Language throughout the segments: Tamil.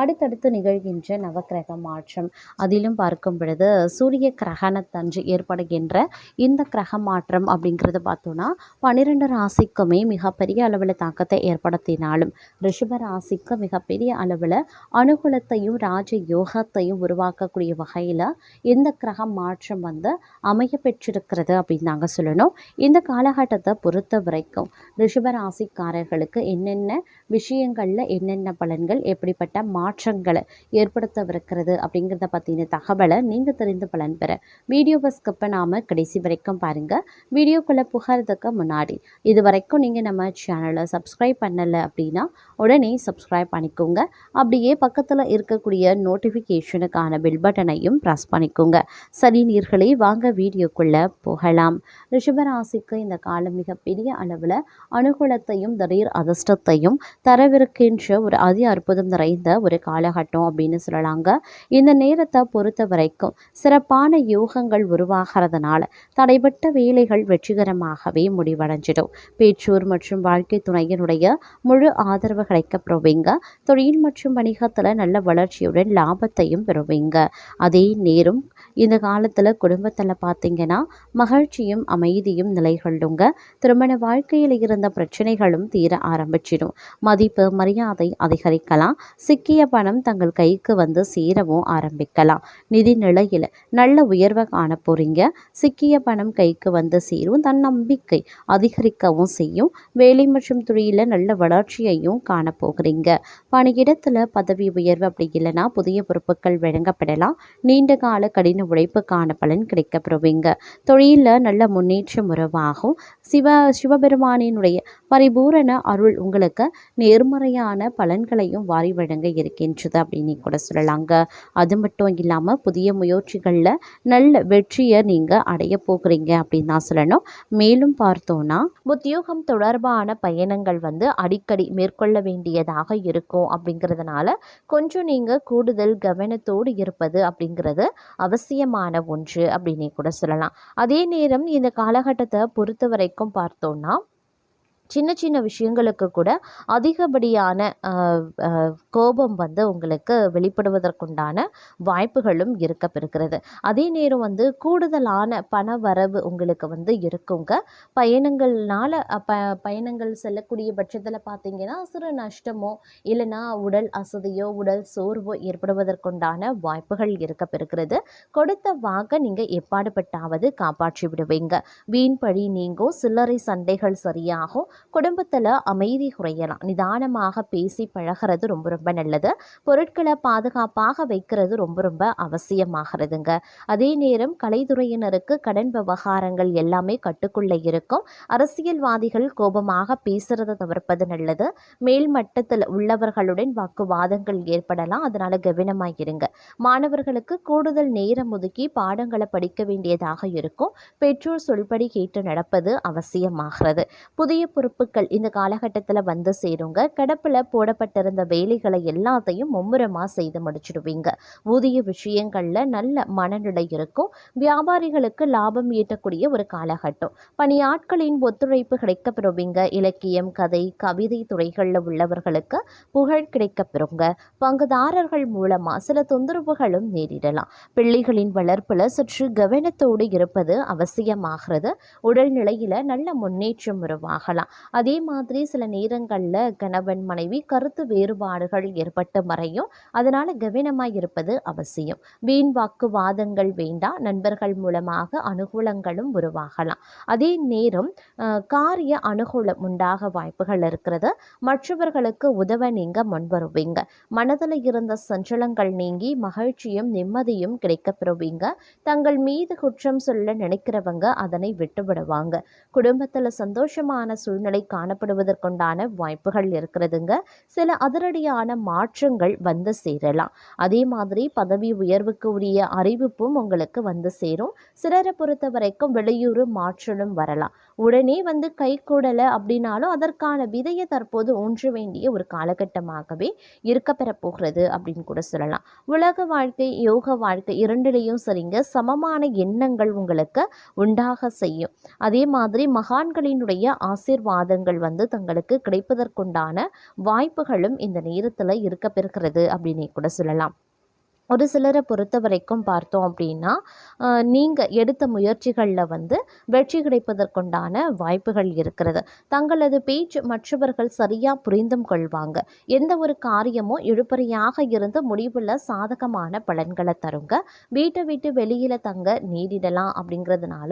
அடுத்தடுத்து நிகழ்கின்ற நவக்கிரக மாற்றம். அதிலும் பார்க்கும் பொழுது சூரிய கிரகணத்தன்று ஏற்படுகின்ற இந்த கிரக மாற்றம் அப்படிங்கிறது பார்த்தோன்னா பன்னிரெண்டு ராசிக்குமே மிகப்பெரிய அளவில் தாக்கத்தை ஏற்படுத்தினாலும் ரிஷப ராசிக்கு மிகப்பெரிய அளவில் அனுகூலத்தையும் ராஜ யோகத்தையும் உருவாக்கக்கூடிய வகையில் இந்த கிரக மாற்றம் வந்து அமைய பெற்றிருக்கிறது அப்படின்னு நாங்கள் சொல்லணும். இந்த காலகட்டத்தை பொறுத்த வரைக்கும் ரிஷபராசிக்காரர்களுக்கு என்னென்ன விஷயங்களில் என்னென்ன பலன்கள் எப்படிப்பட்ட மாற்றங்களை ஏற்படுத்தவிருக்கிறது அப்படிங்கிறத பற்றின தகவலை நீங்கள் தெரிந்து பலன் பெற. வீடியோவை ஸ்கிப் பண்ணாமல் கடைசி வரைக்கும் பாருங்கள் வீடியோக்குள்ளே புகாரதுக்கு முன்னாடி இது வரைக்கும் நீங்கள் நம்ம சேனலை சப்ஸ்கிரைப் பண்ணலை அப்படின்னா உடனே சப்ஸ்கிரைப் பண்ணிக்கோங்க. அப்படியே பக்கத்தில் இருக்கக்கூடிய நோட்டிஃபிகேஷனுக்கான பில் பட்டனையும் ப்ரெஸ் பண்ணிக்கோங்க. சரி நீர்களே வாங்க வீடியோக்குள்ளே போகலாம். ரிஷபராசிக்கு இந்த காலம் மிகப்பெரிய அளவில் அனுகூலத்தையும் திடீர் அதிர்ஷ்டத்தையும் தரவிருக்கின்ற ஒரு அதி அற்புதம் நிறைந்த ஒரு ஒரு காலகட்டம் அப்படின்னு சொல்லலாங்க. இந்த நேரத்தை பொறுத்த வரைக்கும் சிறப்பான யோகங்கள் உருவாகிறதுனால தடைப்பட்ட வேலைகள் வெற்றிகரமாகவே முடிவடைஞ்சிடும். பேச்சூர் மற்றும் வாழ்க்கை துணையினுடைய முழு ஆதரவு கிடைக்கப்படுவீங்க தொழில் மற்றும் வணிகத்தில் நல்ல வளர்ச்சியுடன் லாபத்தையும் பெறுவீங்க. அதே நேரம் இந்த காலத்தில் குடும்பத்தில் பார்த்தீங்கன்னா மகிழ்ச்சியும் அமைதியும் நிலைகொள்ளுங்க. திருமண வாழ்க்கையில் இருந்த பிரச்சனைகளும் தீர ஆரம்பிச்சிடும். மதிப்பு மரியாதை அதிகரிக்கலாம். சிக்கிய பணம் தங்கள் கைக்கு வந்து சேரவும் ஆரம்பிக்கலாம். நிதி நிலையில் நல்ல உயர்வை காண போறீங்க. சிக்கிய பணம் கைக்கு வந்து சேரும். தன்னம்பிக்கை அதிகரிக்கவும் செய்யும். வேலை மற்றும் தொழிலில் நல்ல வளர்ச்சியையும் காண போகிறீங்க. பணியிடத்தில் பதவி உயர்வு அப்படி இல்லைன்னா புதிய பொறுப்புகள் வழங்கப்படலாம். நீண்ட கால கடின உழைப்புக்கான பலன் கிடைக்கப்பெறுவீங்க தொழிலில் நல்ல முன்னேற்றம் உறவாகும் சிவ சிவபெருமானினுடைய பரிபூரண அருள் உங்களுக்கு நேர்மறையான பலன்களையும் வாரி வழங்க இருக்கின்றது அப்படின்னு கூட சொல்லலாங்க அது மட்டும் இல்லாமல் புதிய முயற்சிகளில் நல்ல வெற்றியை நீங்கள் அடைய போகிறீங்க அப்படின்னு தான் சொல்லணும். மேலும் பார்த்தோன்னா உத்தியோகம் தொடர்பான பயணங்கள் வந்து அடிக்கடி மேற்கொள்ள வேண்டியதாக இருக்கும் அப்படிங்கிறதுனால கொஞ்சம் நீங்கள் கூடுதல் கவனத்தோடு இருப்பது அப்படிங்கிறது அவசியமான ஒன்று அப்படின்னு கூட சொல்லலாம். அதே நேரம் இந்த காலகட்டத்தை பொறுத்த வரைக்கும் பார்த்தோன்னா சின்ன சின்ன விஷயங்களுக்கு கூட அதிகப்படியான கோபம் வந்து உங்களுக்கு வெளிப்படுவதற்குண்டான வாய்ப்புகளும் இருக்கப்பெறுகிறது அதே நேரம் வந்து கூடுதலான பண வரவு உங்களுக்கு வந்து இருக்குங்க. பயணங்கள்னால ப பயணங்கள் செல்லக்கூடிய பட்சத்தில் பார்த்தீங்கன்னா சிறு நஷ்டமோ இல்லைன்னா உடல் அசதியோ உடல் சோர்வோ ஏற்படுவதற்குண்டான வாய்ப்புகள் இருக்கப்பெறுகிறது கொடுத்த வாக்க நீங்கள் எப்பாடுபட்டாவது காப்பாற்றி விடுவீங்க வீண் பழி நீங்கும் சில்லறை சண்டைகள் சரியாகும் குடும்பத்தில் அமைதி குறையலாம். நிதானமாக பேசி பழகிறது ரொம்ப ரொம்ப நல்லது. பொருட்களை பாதுகாப்பாக வைக்கிறது ரொம்ப ரொம்ப அவசியமாகிறதுங்க. அதே நேரம் கலைத்துறையினருக்கு கடன் விவகாரங்கள் எல்லாமே கட்டுக்குள்ளே இருக்கும். அரசியல்வாதிகள் கோபமாக பேசுறதை தவிர்ப்பது நல்லது. மேல்மட்டத்தில் உள்ளவர்களுடன் வாக்குவாதங்கள் ஏற்படலாம். அதனால கவனமாக இருங்க மாணவர்களுக்கு கூடுதல் நேரம் ஒதுக்கி பாடங்களை படிக்க வேண்டியதாக இருக்கும். பெற்றோர் சொல்படி கேட்டு நடப்பது அவசியமாகிறது. புதிய குறிப்புகள் இந்த காலகட்டத்தில் வந்து சேருங்க. கிடப்பில் போடப்பட்டிருந்த வேலைகளை எல்லாத்தையும் மும்முரமாக செய்து முடிச்சிடுவீங்க. ஊதிய விஷயங்களில் நல்ல மனநிலை இருக்கும். வியாபாரிகளுக்கு லாபம் ஈட்டக்கூடிய ஒரு காலகட்டம். பணியாட்களின் ஒத்துழைப்பு கிடைக்கப்பெறுவீங்க. இலக்கியம் கதை கவிதை துறைகளில் உள்ளவர்களுக்கு புகழ் கிடைக்கப்பெறுங்க. பங்குதாரர்கள் மூலமாக சில தொந்தரவுகளும் நேரிடலாம். பிள்ளைகளின் வளர்ப்பில் சற்று கவனத்தோடு இருப்பது அவசியமாகிறது. உடல்நிலையில் நல்ல முன்னேற்றம் உருவாகலாம். அதே மாதிரி சில நேரங்களில் கணவன் மனைவி கருத்து வேறுபாடுகள் ஏற்பட்டு மறையும். அதனால் கவனமாக இருப்பது அவசியம். வீண் வாக்குவாதங்கள் வேண்டாம் நண்பர்கள் மூலமாக அனுகூலங்களும் உருவாகலாம். அதே நேரம் காரிய அனுகூலம் உண்டாக வாய்ப்புகள் இருக்கிறது. மற்றவர்களுக்கு உதவ நீங்கள் முன்வருவீங்க. மனதில் இருந்த சஞ்சலங்கள் நீங்கி மகிழ்ச்சியும் நிம்மதியும் கிடைக்கப்பெறுவீங்க. தங்கள் மீது குற்றம் சொல்ல நினைக்கிறவங்க அதனை விட்டுவிடுவாங்க. குடும்பத்தில் சந்தோஷமான சூழ்நிலை காணப்படுவதற்குண்டான வாய்ப்புகள் இருக்கிறதுங்க. சில அதிரடியான மாற்றங்கள் வந்து சேரலாம். அதே மாதிரி பதவி உயர்வுக்கு உரிய அறிவிப்பும் உங்களுக்கு வந்து சேரும். சிலரை பொறுத்த வரைக்கும் வெளியூர் மாற்றலும் வரலாம். உடனே வந்து கைகூடலை அப்படின்னாலும் அதற்கான விதையை தற்போது ஊன்ற வேண்டிய ஒரு காலகட்டமாகவே இருக்கப்பெற போகிறது அப்படின்னு கூட சொல்லலாம். உலக வாழ்க்கை யோக வாழ்க்கை இரண்டிலையும் சரிங்க. சமமான எண்ணங்கள் உங்களுக்கு உண்டாக செய்யும். அதே மாதிரி மகான்களினுடைய ஆசீர்வாதங்கள் வந்து தங்களுக்கு கிடைப்பதற்குண்டான வாய்ப்புகளும் இந்த நேரத்தில் இருக்கப்பெறுகிறது அப்படின்னே கூட சொல்லலாம். ஒரு சிலரை பொறுத்த வரைக்கும் பார்த்தோம் அப்படின்னா நீங்கள் எடுத்த முயற்சிகளில் வந்து வெற்றி கிடைப்பதற்குண்டான வாய்ப்புகள் இருக்கிறது. தங்களது பேச்சு மற்றவர்கள் சரியாக புரிந்தும் கொள்வாங்க. எந்த ஒரு காரியமும் இழுபறியாக இருந்து முடிவில் சாதகமான பலன்களை தருங்க. வீட்டை விட்டு வெளியில் தங்க நீடிடலாம் அப்படிங்கிறதுனால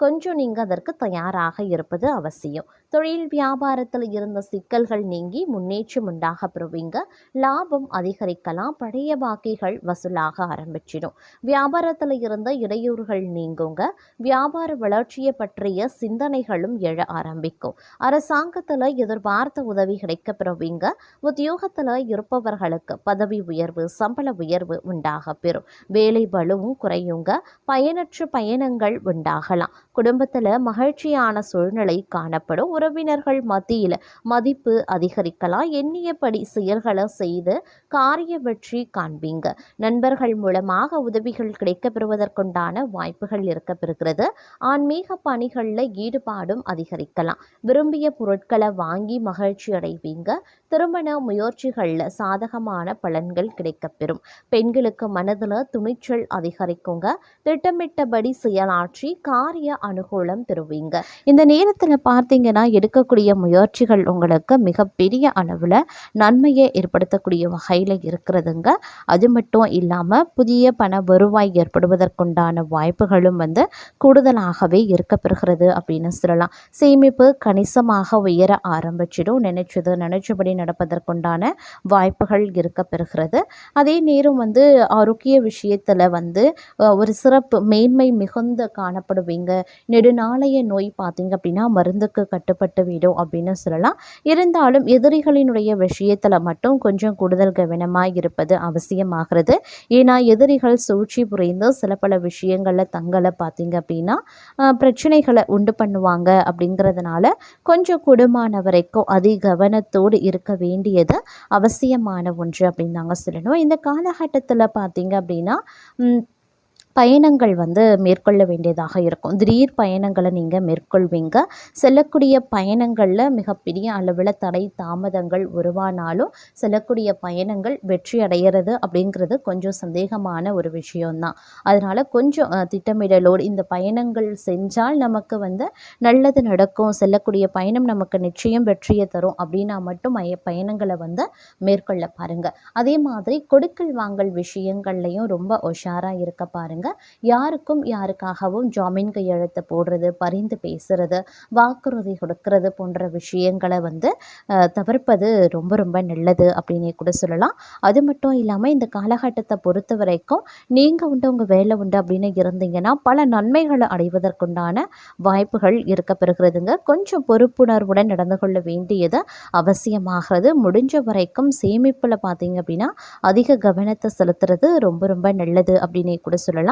கொஞ்சம் நீங்கள் அதற்கு தயாராக இருப்பது அவசியம். தொழில் வியாபாரத்தில் இருந்த சிக்கல்கள் நீங்கி முன்னேற்றம் உண்டாக பெறுவீங்க லாபம் அதிகரிக்கலாம். பழைய பாக்கிகள் வசூலாக ஆரம்பிச்சிடும். வியாபாரத்தில் இருந்த இடையூறுகள் நீங்குங்க. வியாபார வளர்ச்சியை பற்றிய சிந்தனைகளும் எழ ஆரம்பிக்கும். அரசாங்கத்தில் எதிர்பார்த்த உதவி கிடைக்க பெறுவீங்க உத்தியோகத்தில் இருப்பவர்களுக்கு பதவி உயர்வு சம்பள உயர்வு உண்டாக பெறும் வேலை பலுவும் குறையுங்க. பயனற்ற பயணங்கள் உண்டாகலாம். குடும்பத்தில் மகிழ்ச்சியான சூழ்நிலை காணப்படும். உறவினர்கள் மத்தியில் மதிப்பு அதிகரிக்கலாம். எண்ணியபடி செயல்களை செய்து காரிய வெற்றி காண்பீங்க. நண்பர்கள் மூலமாக உதவிகள் கிடைக்கப்பெறுவதற்குண்டான வாய்ப்புகள் இருக்கப்பெறுகிறது. ஆன்மீக பணிகளில் ஈடுபாடும் அதிகரிக்கலாம். விரும்பிய பொருட்களை வாங்கி மகிழ்ச்சி அடைவீங்க. திருமண முயற்சிகளில் சாதகமான பலன்கள் கிடைக்கப்பெறும். பெண்களுக்கு மனதில் துணிச்சல் அதிகரிக்குங்க. திட்டமிட்டபடி செயலாற்றி காரிய அனுகூலம் பெறுவீங்க. இந்த நேரத்தில் பார்த்தீங்கன்னா எடுக்கக்கூடிய முயற்சிகள் உங்களுக்கு மிகப்பெரிய அளவில் நன்மையை ஏற்படுத்தக்கூடிய வகையில் இருக்கிறதுங்க. அது மட்டும் இல்லாமல் புதிய பண வருவாய் ஏற்படுவதற்குண்டான வாய்ப்புகளும் வந்து கூடுதலாகவே இருக்கப்பெறுகிறது அப்படின்னு சொல்லலாம். சேமிப்பு கணிசமாக உயர ஆரம்பிச்சிடும். நினைச்சது நினைச்சபடி நடப்பதற்குண்டான வாய்ப்புகள் இருக்கப்பெறுகிறது. அதே நேரம் வந்து ஆரோக்கிய விஷயத்தில் வந்து ஒரு சிறப்பு மேன்மை மிகுந்த காணப்படுவீங்க. நெடுநாளைய நோய் பார்த்தீங்க அப்படின்னா மருந்துக்கு கட்டுப்பட்டு பட்டுவிடும் அப்படின்னு சொல்லலாம். இருந்தாலும் எதிரிகளினுடைய விஷயத்தில் மட்டும் கொஞ்சம் கூடுதல் கவனமாக இருப்பது அவசியமாகிறது. ஏன்னா எதிரிகள் சூழ்ச்சி புரிந்து சில பல விஷயங்களில் தங்களை பார்த்தீங்க அப்படின்னா பிரச்சனைகளை உண்டு பண்ணுவாங்க அப்படிங்கிறதுனால கொஞ்சம் கூடுமான வரைக்கும் அதி கவனத்தோடு இருக்க வேண்டியது அவசியமான ஒன்று அப்படின்னு நாங்கள் சொல்லணும். இந்த காலகட்டத்தில் பார்த்தீங்க அப்படின்னா பயணங்கள் வந்து மேற்கொள்ள வேண்டியதாக இருக்கும். திடீர் பயணங்களை நீங்கள் மேற்கொள்வீங்க. செல்லக்கூடிய பயணங்களில் மிகப்பெரிய அளவில் தடை தாமதங்கள் உருவானாலும் செல்லக்கூடிய பயணங்கள் வெற்றி அடைகிறது அப்படிங்கிறது கொஞ்சம் சந்தேகமான ஒரு விஷயம்தான். அதனால் கொஞ்சம் திட்டமிடலோடு இந்த பயணங்கள் செஞ்சால் நமக்கு வந்து நல்லது நடக்கும். செல்லக்கூடிய பயணம் நமக்கு நிச்சயம் வெற்றியை தரும் அப்படின்னா மட்டும் மய பயணங்களை வந்து மேற்கொள்ள பாருங்கள் அதே மாதிரி கொடுக்கல் வாங்கல் விஷயங்கள்லையும் ரொம்ப உஷாராக இருக்க பாருங்கள் பாருங்க யாருக்கும் யாருக்காகவும் ஜாமீன் கையெழுத்து போடுறது பரிந்து பேசுறது வாக்குறுதி கொடுக்கறது போன்ற விஷயங்களை வந்து தவிர்ப்பது ரொம்ப ரொம்ப நல்லது அப்படின்னு கூட சொல்லலாம். அது மட்டும் இல்லாமல் இந்த காலகட்டத்தை பொறுத்த வரைக்கும் நீங்கள் உண்டு உங்கள் வேலை உண்டு அப்படின்னு இருந்தீங்கன்னா பல நன்மைகளை அடைவதற்குண்டான வாய்ப்புகள் இருக்க பெறுகிறதுங்க கொஞ்சம் பொறுப்புணர்வுடன் நடந்து கொள்ள வேண்டியது அவசியமாகிறது. முடிஞ்ச வரைக்கும் சேமிப்பில் பார்த்தீங்க அப்படின்னா அதிக கவனத்தை செலுத்துறது ரொம்ப ரொம்ப நல்லது அப்படின்னு கூட சொல்லலாம்.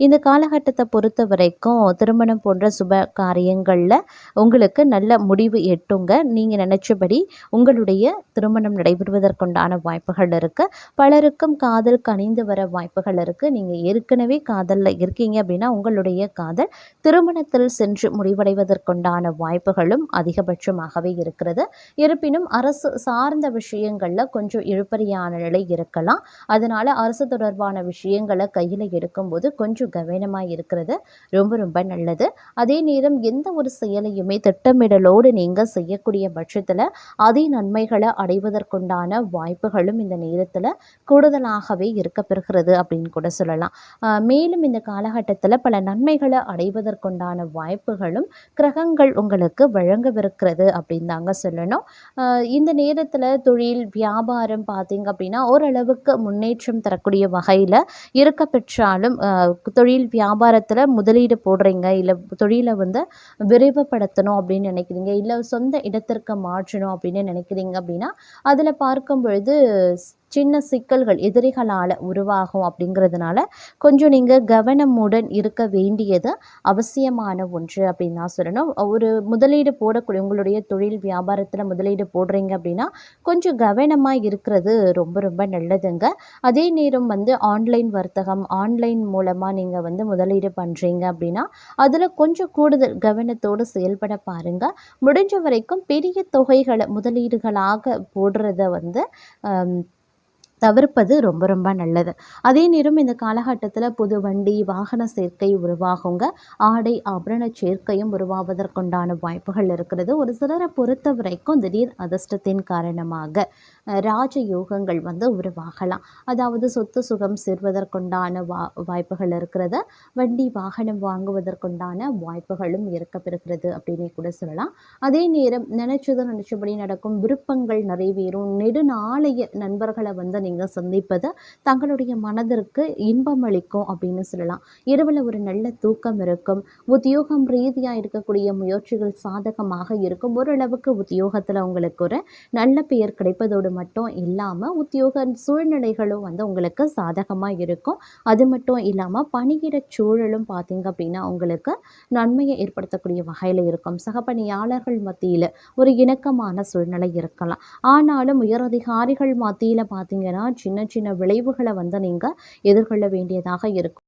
இந்த காலகட்டத்தை பொறுத்த வரைக்கும் திருமணம் போன்ற சுப காரியங்களில் உங்களுக்கு நல்ல முடிவு எட்டுங்க. நீங்கள் நினச்சபடி உங்களுடைய திருமணம் நடைபெறுவதற்குண்டான வாய்ப்புகள் இருக்குது பலருக்கும் காதல் கனிந்து வர வாய்ப்புகள் இருக்குது நீங்கள் ஏற்கனவே காதலில் இருக்கீங்க அப்படின்னா உங்களுடைய காதல் திருமணத்தில் சென்று முடிவடைவதற்குண்டான வாய்ப்புகளும் அதிகபட்சமாகவே இருக்கிறது. இருப்பினும் அரசு சார்ந்த விஷயங்களில் கொஞ்சம் இழுபறியான நிலை இருக்கலாம். அதனால் அரசு தொடர்பான விஷயங்களை கையில் எடுக்கும்போது கொஞ்சம் கவனமாக இருக்கிறது. ரொம்ப ரொம்ப நல்லது. அதே நேரம் எந்த ஒரு செயலையுமே திட்டமிடலோடு நீங்கள் செய்யக்கூடிய பட்சத்தில் அதே நன்மைகளை அடைவதற்குண்டான வாய்ப்புகளும் இந்த நேரத்தில் கூடுதலாகவே இருக்கப்பெறுகிறது அப்படின்னு கூட சொல்லலாம். ஆஹ் மேலும் இந்த காலகட்டத்தில் பல நன்மைகளை அடைவதற்குண்டான வாய்ப்புகளும் கிரகங்கள் உங்களுக்கு வழங்கவிருக்கிறது அப்படின்னு தாங்க சொல்லணும். இந்த நேரத்தில் தொழில் வியாபாரம் பார்த்தீங்க அப்படின்னா ஓரளவுக்கு முன்னேற்றம் தரக்கூடிய வகையில் இருக்க பெற்றாலும் ஆஹ் தொழில் வியாபாரத்தில் முதலீடு போடுறீங்க இல்லை தொழிலை வந்து விரைவுபடுத்தணும் அப்படின்னு நினைக்கிறீங்க இல்லை சொந்த இடத்திற்கு மாற்றணும் அப்படின்னு நினைக்கிறீங்க அப்படின்னா அதில் பார்க்கும் பொழுது சின்ன சிக்கல்கள் எதிரிகளால் உருவாகும் அப்படிங்கிறதுனால கொஞ்சம் நீங்கள் கவனமுடன் இருக்க வேண்டியது அவசியமான ஒன்று அப்படின்னு தான் சொல்லணும். ஒரு முதலீடு போடக்கூடிய உங்களுடைய தொழில் வியாபாரத்தில் முதலீடு போடுறீங்க அப்படின்னா கொஞ்சம் கவனமாக இருக்கிறது ரொம்ப ரொம்ப நல்லதுங்க. அதே நேரம் வந்து ஆன்லைன் வர்த்தகம் ஆன்லைன் மூலமாக நீங்கள் வந்து முதலீடு பண்ணுறீங்க அப்படின்னா அதில் கொஞ்சம் கூடுதல் கவனத்தோடு செயல்பட பாருங்கள் முடிஞ்ச வரைக்கும் பெரிய தொகைகளை முதலீடுகளாக போடுறத வந்து தவிர்ப்பது ரொம்ப ரொம்ப நல்லது. அதே நேரம் இந்த காலகட்டத்தில் புது வண்டி வாகன சேர்க்கை உருவாகுங்க. ஆடை ஆபரண சேர்க்கையும் உருவாவதற்குண்டான வாய்ப்புகள் இருக்கிறது. ஒரு சிலரை பொறுத்த வரைக்கும் திடீர் அதிர்ஷ்டத்தின் காரணமாக. ராஜ யோகங்கள் வந்து உருவாகலாம். அதாவது சொத்து சுகம் சேர்வதற்குண்டான வா வாய்ப்புகள் இருக்கிறது. வண்டி வாகனம் வாங்குவதற்குண்டான வாய்ப்புகளும் இருக்கப்பெறுகிறது அப்படின்னே கூட சொல்லலாம். அதே நேரம் நினைச்சது நினைச்சபடி நடக்கும் விருப்பங்கள் நிறைவேறும். நெடுநாளைய நண்பர்களை வந்து நீங்கள் சந்திப்பது தங்களுடைய மனதிற்கு இன்பம் அளிக்கும் அப்படின்னு சொல்லலாம். இரவில் ஒரு நல்ல தூக்கம் இருக்கும். உத்தியோகம் ரீதியாக இருக்கக்கூடிய முயற்சிகள் சாதகமாக இருக்கும். ஓரளவுக்கு உத்தியோகத்தில் உங்களுக்கு ஒரு நல்ல பெயர் கிடைப்பதோடு மட்டும் இல்லாமல் உத்தியோக சூழ்நிலைகளும் வந்து உங்களுக்கு சாதகமாக இருக்கும். அது மட்டும் இல்லாமல் பணியிட சூழலும் பார்த்தீங்க அப்படின்னா உங்களுக்கு நன்மையை ஏற்படுத்தக்கூடிய வகையில் இருக்கும். சக பணியாளர்கள் மத்தியில் ஒரு இணக்கமான சூழ்நிலை இருக்கலாம். ஆனாலும் உயரதிகாரிகள் மத்தியில் பார்த்தீங்கன்னா சின்ன சின்ன விளைவுகளை வந்து நீங்கள் எதிர்கொள்ள வேண்டியதாக இருக்கும்.